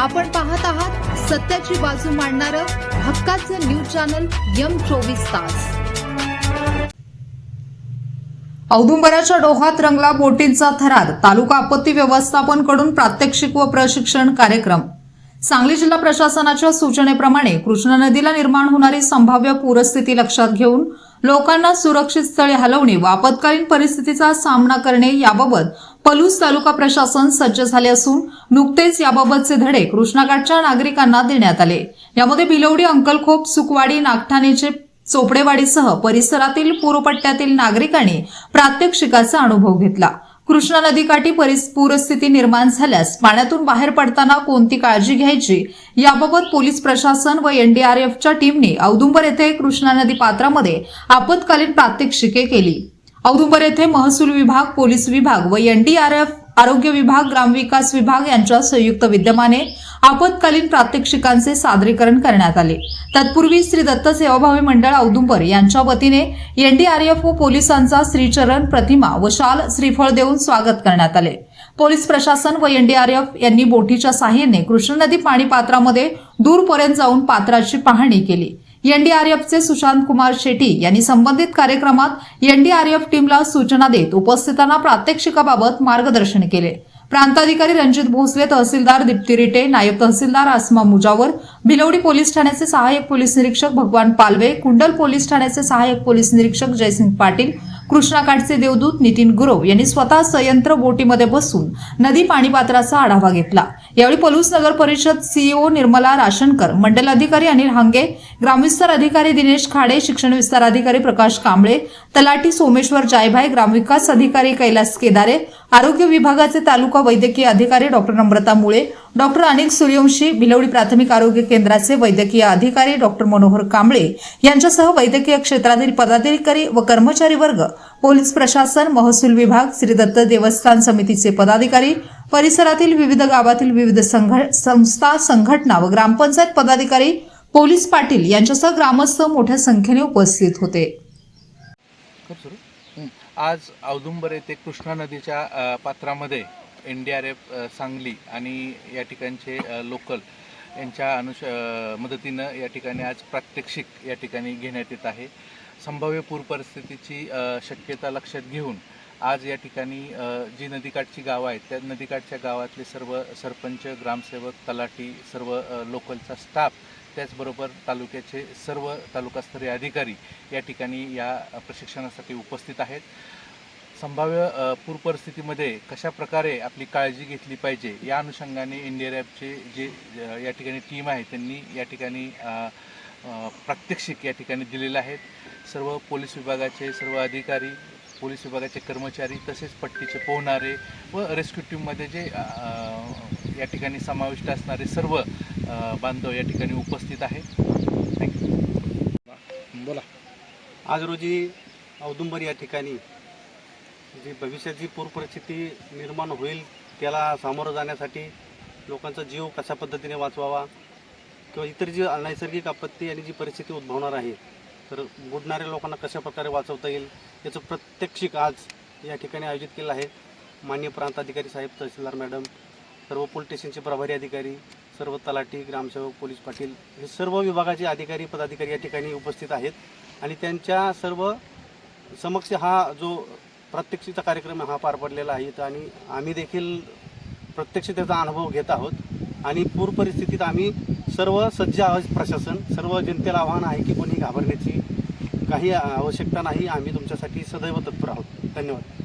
आपण पाहत आहात सत्याची बाजू मांडणारं हक्काचं न्यूज चॅनल यम चोवीस तास. औदुंबराच्या डोहात रंगला बोटींचा थरार. तालुका आपत्ती व्यवस्थापनकडून प्रात्यक्षिक व प्रशिक्षण कार्यक्रम. सांगली जिल्हा प्रशासनाच्या सूचनेप्रमाणे कृष्णा नदीला निर्माण होणारी संभाव्य पूरस्थिती लक्षात घेऊन लोकांना सुरक्षित स्थळी हलवणे व आपत्कालीन परिस्थितीचा सामना करणे याबाबत पलूस तालुका प्रशासन सज्ज झाले असून नुकतेच याबाबतचे धडे कृष्णाघाटच्या नागरिकांना देण्यात आले. यामध्ये भिलवडी अंकलखोप सुकवाडी नागठाणेचे चोपडेवाडीसह परिसरातील पूरपट्ट्यातील नागरिकांनी प्रात्यक्षिकाचा अनुभव घेतला. कृष्णा नदीकाठी पूरस्थिती निर्माण झाल्यास पाण्यातून बाहेर पडताना कोणती काळजी घ्यायची याबाबत पोलीस प्रशासन व एनडीआरएफच्या टीमने औदुंबर येथे कृष्णा नदी पात्रामध्ये आपत्कालीन प्रात्यक्षिके केली. औदुंबर येथे महसूल विभाग पोलीस विभाग व एनडीआरएफ आरोग्य विभाग ग्रामविकास विभाग यांच्या संयुक्त विद्यमाने आपत्कालीन प्रात्यक्षिकांचे सादरीकरण करण्यात आले. तत्पूर्वी श्री दत्त सेवाभावी मंडळ औदुंबर यांच्या वतीने एनडीआरएफ व पोलिसांचा श्रीचरण प्रतिमा व शाल श्रीफळ देऊन स्वागत करण्यात आले. पोलीस प्रशासन व एनडीआरएफ यांनी बोटीच्या साह्याने कृष्ण नदी पाणी पात्रामध्ये दूरपर्यंत जाऊन पात्राची पाहणी केली. एनडीआरएफचे सुशांत कुमार शेट्टी यांनी संबंधित कार्यक्रमात एनडीआरएफ टीमला सूचना देत उपस्थितांना प्रात्यक्षिकाबाबत मार्गदर्शन केले. प्रांताधिकारी रणजित भोसले तहसीलदार दीप्ती रिटे नायब तहसीलदार आसमा मुजावर भिलवडी पोलीस ठाण्याचे सहाय्यक पोलीस निरीक्षक भगवान पालवे कुंडल पोलीस ठाण्याचे सहाय्यक पोलीस निरीक्षक जयसिंग पाटील कृष्णाकाठचे देवदूत नितीन गुरव यांनी स्वतः संयंत्र बोटीमध्ये बसून नदी पाणीपात्राचा आढावा घेतला. यावेळी पलूस नगर परिषद सीईओ निर्मला राशनकर मंडल अधिकारी अनिल हांगे ग्रामविस्तार अधिकारी दिनेश खाडे शिक्षण विस्तार अधिकारी प्रकाश कांबळे तलाठी सोमेश्वर जायभाई ग्रामविकास अधिकारी कैलास केदारे आरोग्य विभागाचे तालुका वैद्यकीय अधिकारी डॉक्टर नम्रता मुळे डॉक्टर अनिल सूर्यवंशी भिलवडी प्राथमिक आरोग्य केंद्राचे वैद्यकीय अधिकारी डॉक्टर मनोहर कांबळे यांच्यासह वैद्यकीय क्षेत्रातील पदाधिकारी व कर्मचारी वर्ग पोलीस प्रशासन महसूल विभाग श्री दत्त देवस्थान समितीचे पदाधिकारी परिसरातील विविध गावातील विविध संघ- संस्था संघटना व ग्रामपंचायत पदाधिकारी पोलीस पाटील यांच्यासह ग्रामस्थ मोठ्या संख्येने उपस्थित होते. आज औदुंबर येथे कृष्णा नदीच्या पात्रामध्ये N D R F Sangli आणि या ठिकाणचे लोकल यांच्या अनुष मदतीनं या ठिकाणी आज प्रात्यक्षिक या ठिकाणी घेण्यात येत आहे. संभाव्य पूर परिस्थितीची शक्यता लक्षात घेऊन आज या ठिकाणी जी नदीकाठची गावं आहेत त्या नदीकाठच्या गावातले सर्व सरपंच ग्रामसेवक तलाठी सर्व लोकलचा स्टाफ त्याचबरोबर तालुक्याचे सर्व तालुकास्तरीय अधिकारी या ठिकाणी या प्रशिक्षणासाठी उपस्थित आहेत. संभाव्य पूर परिस्थितीमध्ये कशा प्रकारे आपली काळजी घेतली पाहिजे या अनुषंगाने इंडिया डी जे या ठिकाणी टीम आहे त्यांनी या ठिकाणी प्रात्यक्षिक या ठिकाणी दिलेले आहेत. सर्व पोलीस विभागाचे सर्व अधिकारी पोलीस विभागाचे कर्मचारी तसेच पट्टीचे पोहणारे व रेस्क्यू टीममध्ये जे या ठिकाणी समाविष्ट असणारे सर्व बांधव या ठिकाणी उपस्थित आहेत. थँक्यू बोला. आज रोजी औदुंबर या ठिकाणी जी भविष्याची पूर परिस्थिती निर्माण होईल त्याला सामोरं जाण्यासाठी लोकांचा जीव कशा पद्धतीने वाचवावा किंवा इतर जी नैसर्गिक आपत्ती आणि जी परिस्थिती उद्भवणार आहे तर बुडणाऱ्या लोकांना कशा प्रकारे वाचवता येईल याचं प्रत्यक्षिक आज या ठिकाणी आयोजित केलं आहे. मान्य प्रांताधिकारी साहेब तहसीलदार मॅडम सर्व पोलीस स्टेशनचे प्रभारी अधिकारी सर्व तलाठी ग्रामसेवक पोलीस पाटील हे सर्व विभागाचे अधिकारी पदाधिकारी या ठिकाणी उपस्थित आहेत. आणि त्यांच्या सर्व समक्ष हा जो प्रत्यक्षीचा कार्यक्रम हा पार पडलेला आहे तर आणि आम्ही देखील प्रत्यक्ष त्याचा अनुभव घेत आहोत. आणि पूर परिस्थितीत आम्ही सर्व सज्ज आहोत प्रशासन सर्व जनतेला आव्हान आहे की कोणी घाबरण्याची काही आवश्यकता नाही. आम्ही तुमच्यासाठी सदैव तत्पर आहोत. धन्यवाद.